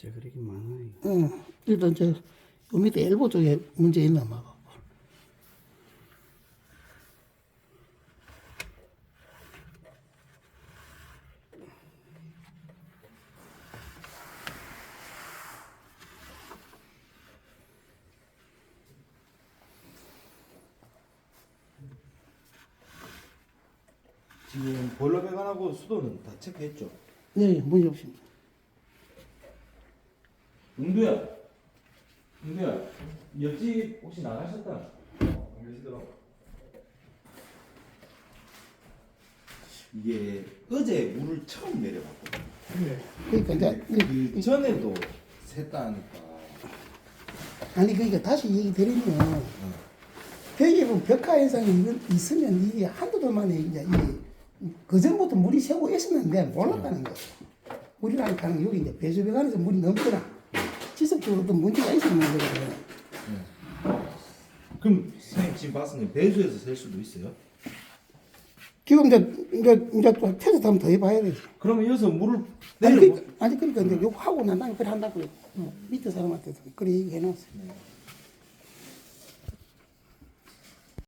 진짜 그렇게 많아요. 어, 일단 저, 요 밑에 엘보 쪽에 문제 있나 봐. 지금 보일러 배관하고 수도는 다 체크했죠? 네, 문제 없습니다. 은두야, 은두야, 옆집 혹시 나가셨다? 어, 안 계시더라고. 이게 어제 물을 처음 내려봤거든. 그러니까 이제, 이- 그 전에도 샜다 하니까. 아니, 그러니까 다시 얘기 드리면, 대기분 벽화 현상이 있- 있으면 이게 한두 달 만에 이제 이게, 그전부터 물이 새고 있었는데 몰랐다는 거예요. 물이라는 게 여기 이제 배수배관에서 물이 넘더라. 또 문제가 있었는 거거든요. 그럼 선생님 지금 봤으니 배수에서 셀 수도 있어요? 지금 이제, 이제, 이제 또 테스트 한번 더 해봐야 되지. 그러면 여기서 물을 아니, 내려 그러니까, 아니, 그러니까 이제 요거 하고 난 다음에 그래 한다고. 어, 밑에 사람한테도 그래 얘기해놨어요.